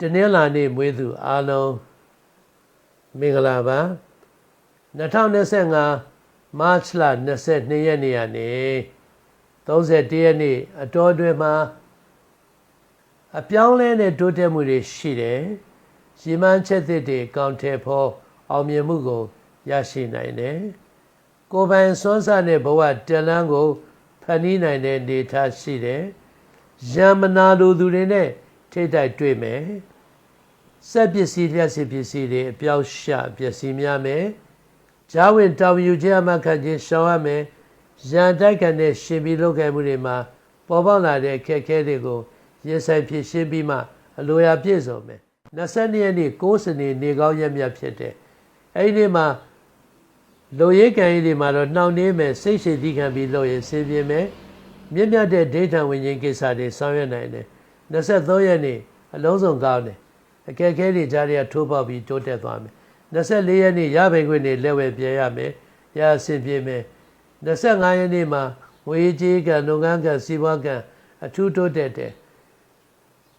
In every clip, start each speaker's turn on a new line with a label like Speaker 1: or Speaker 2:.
Speaker 1: တနင်္လာနေ့မွေးသူအားလုံးမင်္ဂလာပါ2025မတ်လ22ရက်နေ့ကနေ31ရက်နေ့အတော်အတွင်းမှာအပြောင်းလဲတဲ့တိုးတက်မှုတွေရှိတယ်။ရီမန်းချက်သစ်တွေကောင်းတယ်ဖို့အောင်မြင်မှုကိုရရှိနိုင်တယ်။ကိုယ်ပိုင်စွမ်းစားတဲ့ဘဝတလန်းကိုဖန်တီးနိုင်တဲ့နေထားရှိတယ်။ယံမနာလိုသူတွေနဲ့ ထိတ်တိုက်တွေ့မယ်။စက်ပစ္စည်းလျှက်စစ်ပစ္စည်းတွေအပြောက်ရှပစ္စည်းများမယ်။ဂျာဝင်တောင်ယူခြင်းအမှခံခြင်းရှောင်ရမယ်။ရန်တိုက်ကန်တဲ့ရှင်ပြီးလုပ်ခဲ့မှုတွေမှာပေါ်ပေါက်လာတဲ့အခက်အခဲတွေကိုရင်ဆိုင်ဖြစ်ရှင်းပြီးမှအလိုရာပြည့်စုံမယ်22ရက်နေ့6စနေနေကောင်းရက်မြတ်ဖြစ်တယ်အဲ့ဒီနေ့မှာလူရဲကံကြီးတွေမှာတော့နှောင့်နှေးမယ်စိတ်ရှိသီးခံပြီးလုပ်ရင်ဆင်းပြေမယ်မြင့်မြတ်တဲ့ဒိဋ္ဌံဝိညာဉ်ကိစ္စတွေဆောင်ရွက်နိုင်တယ် 23ရက်နေ့အလုံးစုံကောင်းတယ်အခက်အခဲတွေကြားရထိုးပေါက်ပြီးတိုးတက်သွားမယ်24ရက်နေ့ရပိုင်ခွင့်တွေလက်ဝဲပြရမယ်ရအဆင်ပြေမယ်25ရက်နေ့မှာငွေကြေးကံလုပ်ငန်းကံစီးပွားကံအထူးတိုးတက်တယ်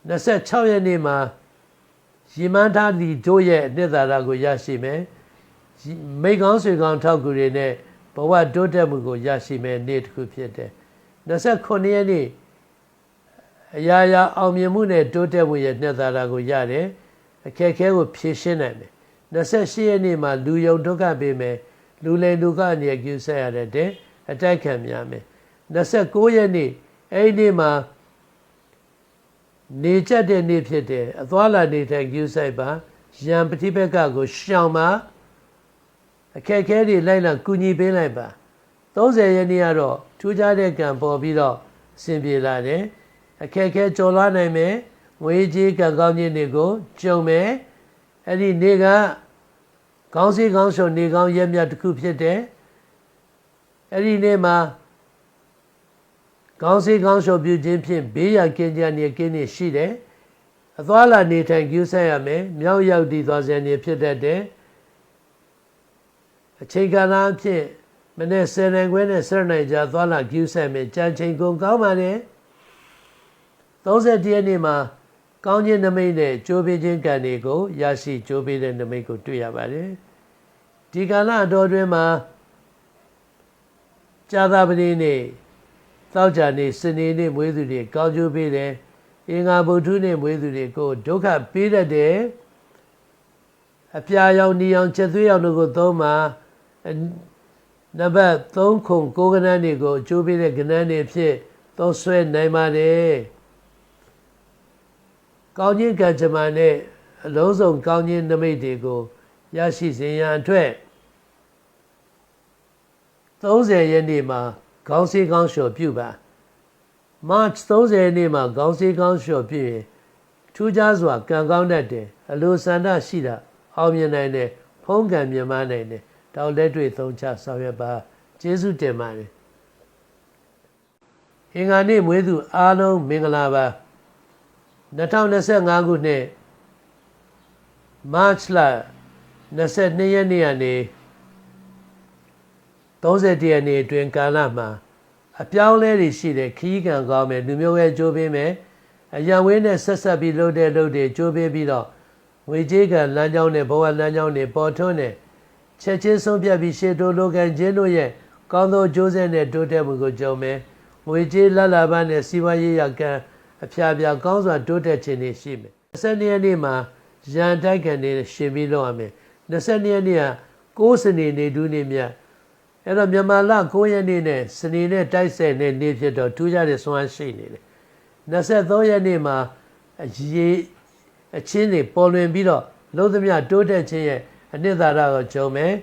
Speaker 1: 26ရက်နေ့မှာရီမန်းထားသည့်တို့ရဲ့အနှစ်သာရကိုရရှိမယ်မိကောင်းဆွေကောင်းထောက်ကူတွေနဲ့ဘဝတိုးတက်မှုကိုရရှိမယ်နေ့တစ်ခုဖြစ်တယ်29ရက်နေ့ အရာရာအောင်မြင်မှုနဲ့တိုးတက်မှုရဲ့နှစ်သာရကိုရတယ်အခက်အခဲကိုဖြေရှင်းနိုင်မယ်28ရက်နေ့မှာလူယုံဒုက္ခပေးမယ်လူလိမ်ဒုက္ခအနေနဲ့ကျူဆက်ရတဲ့အတိုက်ခံများမယ်29ရက်နေ့အဲ့ဒီနေ့မှာနေချက်တဲ့နေ့ဖြစ်တယ်အသွားလာနေတဲ့ကျူဆိုင်ပါရံပฏิဘက်ကကိုရှောင်ပါအခက်ခဲတွေလိုက်လာကူညီပေးလိုက်ပါ30ရက်နေ့ကတော့ထူးခြားတဲ့ကံပေါ်ပြီးတော့အဆင်ပြေလာတယ် အခက်ခဲကျော်လွှားနိုင်မယ်ငွေကြေးကံကောင်းခြင်းတွေကိုကြုံမယ်အဲ့ဒီနေ့ကကောင်းစီကောင်းရှုံနေကောင်းရက်မြတ်တစ်ခုဖြစ်တယ်အဲ့ဒီနေ့မှာကောင်းစီကောင်းရှုံပြုခြင်းဖြင့်ဘေးရန်ကင်းကြနေကင်းနေရှိတယ်အသွားလာနေထိုင်ကျူးဆက်ရမယ်မြောက်ရောက်တည်သွားစေနေဖြစ်တတ်တယ်အချိန်ကာလအဖြစ်မနေ့ဆယ်နိုင်ခွဲနဲ့ဆယ်နိုင်ကြာသွားလာကျူးဆက်မယ်ကြံချိန်ကုန်ကောင်းပါတယ် 30ရက်နေ့မှာကောင်းခြင်းနမိတ်နဲ့ကြိုးပေးခြင်းကံတွေကိုရရှိကြိုးပေးတဲ့နမိတ်ကိုတွေ့ရပါတယ်ဒီကာလအတော်တွင်မှာကြာသပတေးနေ့သောကြာနေ့စနေနေ့မွေးသူတွေကောင်းကျိုးပေးတယ်အင်္ဂါဗုဒ္ဓနေ့မွေးသူတွေကိုဒုက္ခပေးတတ်တယ်အပြာရောင်နီရောင်ချက်သွေးရောင်တို့ကိုသုံးမှာနံပါတ်3ခုကိုကနန်းတွေကိုအကျိုးပေးတဲ့ကနန်းတွေဖြစ်သုံးဆွဲနိုင်ပါတယ် ကောင်းခြင်းကံကြမ္မာနဲ့အလုံးစုံကောင်းခြင်းနမိတ်တွေကိုရရှိစေရန်အတွက်30ရက်နေ့မှာခေါင်းစည်းကောင်းလျှော်ပြုပါ March 30ရက်နေ့မှာခေါင်းစည်းကောင်းလျှော်ပြုရင်ထူးခြားစွာကံကောင်းတတ်တယ်အလိုဆန္ဒရှိတာအောင်မြင်နိုင်တယ်ဖုံးကံမြင်မနိုင်တယ်တောက်လက်တွေ့သုံးချဆောင်ရွက်ပါကျေးဇူးတင်ပါတယ်အင်္ဂါနေ့မွေးသူအားလုံးမင်္ဂလာပါ 2025ခုနှစ် March လ22ရက်နေ့ကနေ30ရက်နေ့အတွင်းကာလမှာအပြောင်းလဲတွေရှိတဲ့ခီးကံကောင်းမယ်လူမျိုးရဲ့ကြိုးပေးမယ်အရန်ဝင်းနဲ့ဆက်ဆက်ပြီးလုပ်တဲ့လုပ်တွေကြိုးပေးပြီးတော့ငွေကြေးကလမ်းကြောင်းနဲ့ဘဝလမ်းကြောင်းတွေပေါ်ထွန်းတဲ့ချက်ချင်းဆုံးဖြတ်ပြီးရှေ့တိုးလိုကန်ခြင်းတို့ရဲ့ကောင်းသောကြိုးစဲနဲ့တိုးတက်မှုကိုကြုံမယ်ငွေကြေးလလပန်းနဲ့စီးပွားရေးရကံ အဖျားပြကောင်းစွာတိုးတက်ခြင်းတွေရှိမယ်22ရက်နေ့မှာရန်တိုက်ခံတွေရှင်ပြီးလုပ်ရမယ်22ရက်နေ့က6စနေနေဒူးနေ့မြတ်အဲ့တော့မြန်မာလ9ရက်နေ့နဲ့စနေနဲ့တိုက်ဆက်တဲ့နေ့ဖြစ်တော့ထူးခြားတဲ့ဆွမ်းရှိနေတယ်23ရက်နေ့မှာအရေးအချင်းတွေပေါ်လွင်ပြီးတော့လုံးသမျှတိုးတက်ခြင်းရဲ့အနှစ်သာရကိုကြုံမယ်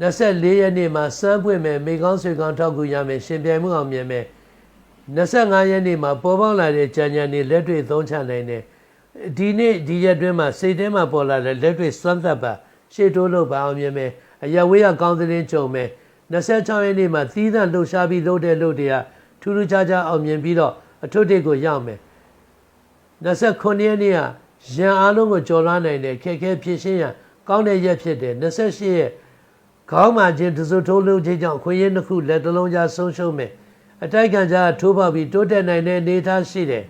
Speaker 1: 24ရက်နေ့မှာစမ်းပွင့်မယ်မိကောင်းဆွေကောင်းထောက်ကူရမယ်ရှင်ပြိုင်မှုအောင်မြင်မယ် 25ရက်နေ့မှာပေါ်ပေါက်လာတဲ့ကြံကြံတွေလက်တွေ့သုံးချနိုင်တယ်ဒီနေ့ဒီရက်တွင်းမှာစိတ်ထဲမှာပေါ်လာတဲ့လက်တွေ့စွမ်းသက်ပါရှေ့တိုးလို့ပါအောင်မြင်မယ်အရဝေးရကောင်းသတင်းကြုံမယ်26ရက်နေ့မှာသီးသန့်လှုပ်ရှားပြီးလုပ်တဲ့လုပ်တွေကထူးထူးခြားခြားအောင်မြင်ပြီးတော့အထွတ်တိတ်ကိုရောက်မယ်29ရက်နေ့ကရန်အားလုံးကိုကြော်လွှားနိုင်တဲ့ခက်ခဲဖြစ်ရှင်းရကောင်းတဲ့ရက်ဖြစ်တယ်28ရက်ခေါင်းမာခြင်းတစိုးထိုးလုံးခြင်းကြောင့်ခွင့်ရနှစ်ခုလက်တလုံးကြားဆုံးရှုံးမယ် အတိုက်ခံကြားထိုးပေါက်ပြီးတိုးတက်နိုင်တဲ့အနေအထားရှိတယ်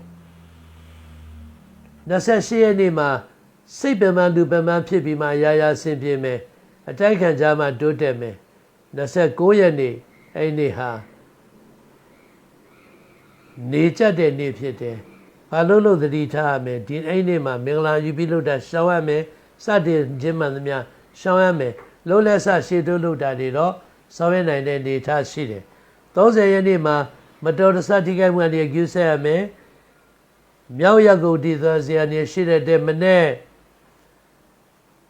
Speaker 1: 28ရက်နေ့မှာစိတ်ပင်ပန်းသူပင်ပန်းဖြစ်ပြီးမှရာရာဆင်ပြေမယ်အတိုက်ခံကြမှာတိုးတက်မယ်29ရက်နေ့အဲ့ဒီနေ့ဟာနေကြတဲ့နေ့ဖြစ်တယ်ဘာလို့လို့သတိထားရမယ်ဒီအဲ့ဒီနေ့မှာမင်္ဂလာယူပြီးလို့တာရှောင်းရမယ်စတင်ခြင်းမှန်သမျှရှောင်းရမယ်လုံးလက်ဆရှေ့တိုးလို့တာတွေတော့ဆောင်ရနိုင်တဲ့နေထားရှိတယ် 30ရက်နေ့မှာမတော်တဆထိခိုက်မှုတွေယူဆက်ရမယ်မြောက်ရက်ကိုတည်သွားစေရနေရှိတဲ့မနေ့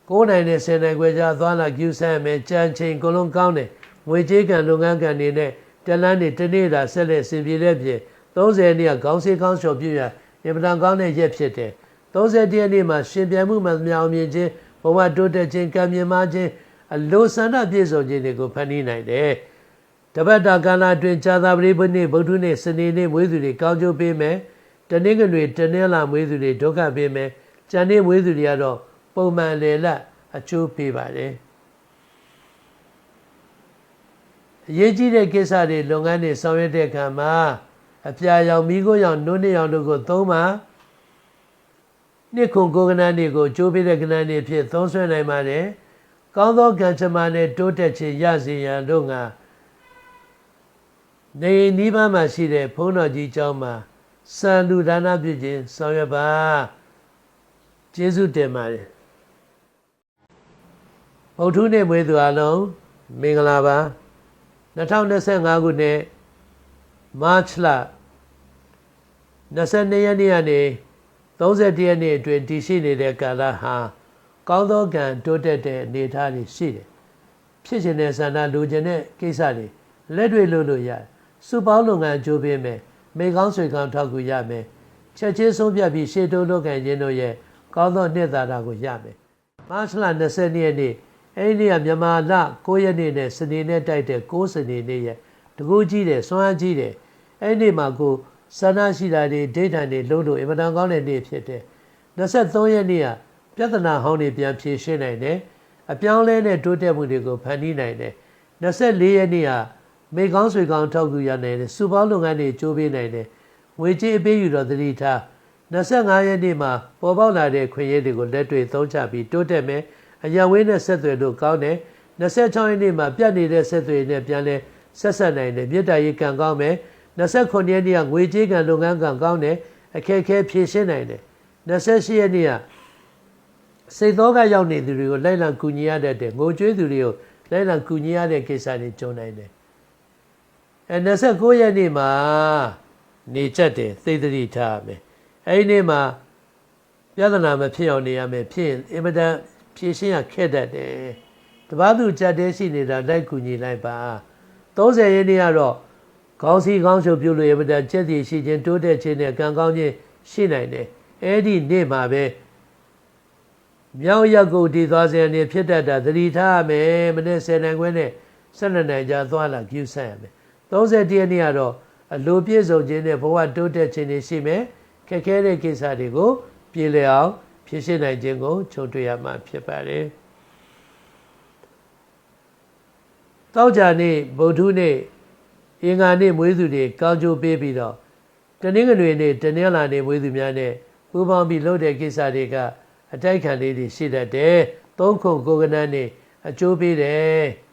Speaker 1: 9နိုင်နဲ့10နိုင်ခွဲခြားသွားလာကျူးဆန်းမယ်ကြံချိန်ကလုံးကောင်းတယ်ငွေကြေးကံလုပ်ငန်းကံတွေနဲ့တလန်းတွေတနေ့တာဆက်လက်ဆင်ပြေတဲ့ပြင်30နေ့ကခေါင်းစည်းခေါင်းလျှော်ပြရအင်ပဒံကောင်းတဲ့ရက်ဖြစ်တယ်30ရက်နေ့မှာရှင်ပြန်မှုမှန်မြောင်မြင်ခြင်းဘဝတိုးတက်ခြင်းကံမြင်မှခြင်းအလိုဆန္ဒပြည့်စုံခြင်းတွေကိုဖန်တီးနိုင်တယ် တပတ်တာကာလအတွင်းဇာတာပရိပုနေ့ဗုဒ္ဓနေ့စနေနေ့မွေးသူတွေကောင်းကျိုးပေးမယ်တနင်္ဂနွေတနင်္လာမွေးသူတွေဒုက္ခပေးမယ်ကြံနေ့မွေးသူတွေကတော့ပုံမှန်လေလက်အကျိုးပေးပါတယ်အရေးကြီးတဲ့ကိစ္စတွေလုပ်ငန်းတွေဆောင်ရွက်တဲ့အခါမှာအပြာရောင်မိခိုးရောင်နှုတ်နှစ်ရောင်တို့ကိုသုံးပါနှစ်ခုကိုကနန်းတွေကိုကျိုးပေးတဲ့ကနန်းတွေဖြစ်သုံးဆွဲနိုင်ပါတယ်ကောင်းသောကံချမနဲ့တိုးတက်ခြင်းရစေရန်တို့ငါ နေနီးပါးမှာရှိတဲ့ဘုန်းတော်ကြီးကျောင်းမှာစံလူဒါနပြုခြင်းဆောင်ရွက်ပါကျေးဇူးတင်ပါတယ်ဗုဒ္ဓနေ့မွေးသူအလုံးမင်္ဂလာပါ2025ခုနှစ်မတ်လ22ရက်နေ့ကနေ31ရက်နေ့အတွင်းတည်ရှိနေတဲ့ကာလဟာကောင်းသောကံတိုးတက်တဲ့အနေအထားတွေရှိတယ်ဖြစ်ခြင်းတဲ့ဆန္ဒလိုချင်တဲ့ကိစ္စတွေလက်တွေ့လုပ်လို့ရတယ် စုပေါင်းလုပ်ငန်းအကျိုးပေးမယ်မိကောင်းဆွေကောင်းထောက်ကူရမယ်ချက်ချင်းဆုံးဖြတ်ပြီးရှေ့တိုးလုပ်ကံခြင်းတို့ရဲ့ကောင်းသောနှစ်သာရကိုရမယ်မတ်လ20ရက်နေ့အဲ့ဒီနေ့ကမြန်မာလ9ရက်နေ့နဲ့စနေနေ့တိုက်တဲ့9စနေနေ့ရဲ့တကူကြီးတယ်စွမ်းအားကြီးတယ်အဲ့ဒီနေ့မှာကိုဆန္ဒရှိတာတွေဒိဋ္ဌာန်တွေလုံးလို့အင်မတန်ကောင်းတဲ့နေ့ဖြစ်တယ်23ရက်နေ့ကပြဿနာဟောင်းတွေပြန်ဖြေရှင်းနိုင်တယ်အပြောင်းလဲနဲ့တိုးတက်မှုတွေကိုဖန်တီးနိုင်တယ်24ရက်နေ့က မေကောင်းဆွေကောင်းထောက်ကူရနိုင်တယ်စုပေါင်းလုပ်ငန်းတွေကြိုးပေးနိုင်တယ်ငွေကြေးအပေးယူတော့သတိထား25ရက်နေ့မှာပေါ်ပေါက်လာတဲ့ခွင့်ရည်တွေကိုလက်တွေ့သုံးချပြီးတိုးတက်မယ်အရာဝေးနဲ့ဆက်သွယ်လို့ကောင်းတယ်26ရက်နေ့မှာပြတ်နေတဲ့ဆက်သွယ်နဲ့ပြန်လဲဆက်ဆက်နိုင်တယ်မြေတားရေးကံကောင်းမယ်29ရက်နေ့ကငွေကြေးကံလုပ်ငန်းကံကောင်းတယ်အခက်အခဲဖြေရှင်းနိုင်တယ်28ရက်နေ့ကစိတ်သောကရောက်နေသူတွေကိုလိုက်လံကူညီရတဲ့ငိုကြွေးသူတွေကိုလိုက်လံကူညီရတဲ့ကိစ္စတွေကြုံနိုင်တယ် အဲ29ရက်နေ့မှာနေချက်တယ်သိသတိထားမယ်အဲဒီနေ့မှာပြဿနာမဖြစ်အောင်နေရမယ်ဖြစ်ရင်အင်မတန်ဖြည့်ရှင်းရခက်တတ်တယ်တပားသူကြက်တဲရှိနေတာလိုက်ကူညီလိုက်ပါ30ရက်နေ့ကတော့ခေါင်းစီခေါင်းရှုပ်ပြုလို့ရမတန်ချက်စီရှိခြင်းတိုးတက်ခြင်းနဲ့ကံကောင်းခြင်းရှိနိုင်တယ်အဲ့ဒီနေ့မှာပဲမြောက်ရက်ကိုတည်သွားစေနေဖြစ်တတ်တာသတိထားရမယ်မနေ့10နိုင်ခွဲနဲ့12နိုင်ကြာသွားလာကျူးဆန့်ရမယ် 30ရက်နေ့ကတော့အလိုပြည့်စုံခြင်းနဲ့ဘဝတိုးတက်ခြင်းတွေရှိမယ်ခက်ခဲတဲ့ကိစ္စတွေကိုပြေလည်အောင်ဖြည့်ရှင်းနိုင်ခြင်းကိုချုပ်တွေ့ရမှာဖြစ်ပါတယ်တောက်ကြနေ့ဗုဒ္ဓနေ့အင်္ဂါနေ့မွေးသူတွေကောင်းကျိုးပေးပြီးတော့တနင်္ဂနွေနေ့တနင်္လာနေ့မွေးသူများနဲ့ပူးပေါင်းပြီးလုပ်တဲ့ကိစ္စတွေကအတိုက်ခံလေးတွေရှိတတ်တယ်။သုံးခုကိုကနန်းနေအကျိုးပေးတယ်။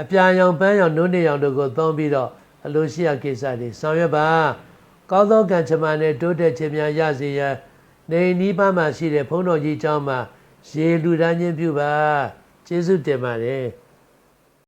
Speaker 1: အပြာရောင်ပန်းရောင်နုနေရောင်တို့ကိုသုံးပြီးတော့အလိုရှိရကိစ္စတွေဆောင်ရွက်ပါ။ကောင်းသောကံချမနဲ့တိုးတက်ခြင်းများရစေရန်နေနီးပါးမှာရှိတဲ့ဘုန်းတော်ကြီးကျောင်းမှာရေလူဒန်းချင်းပြုပါကျေးဇူးတင်ပါတယ်။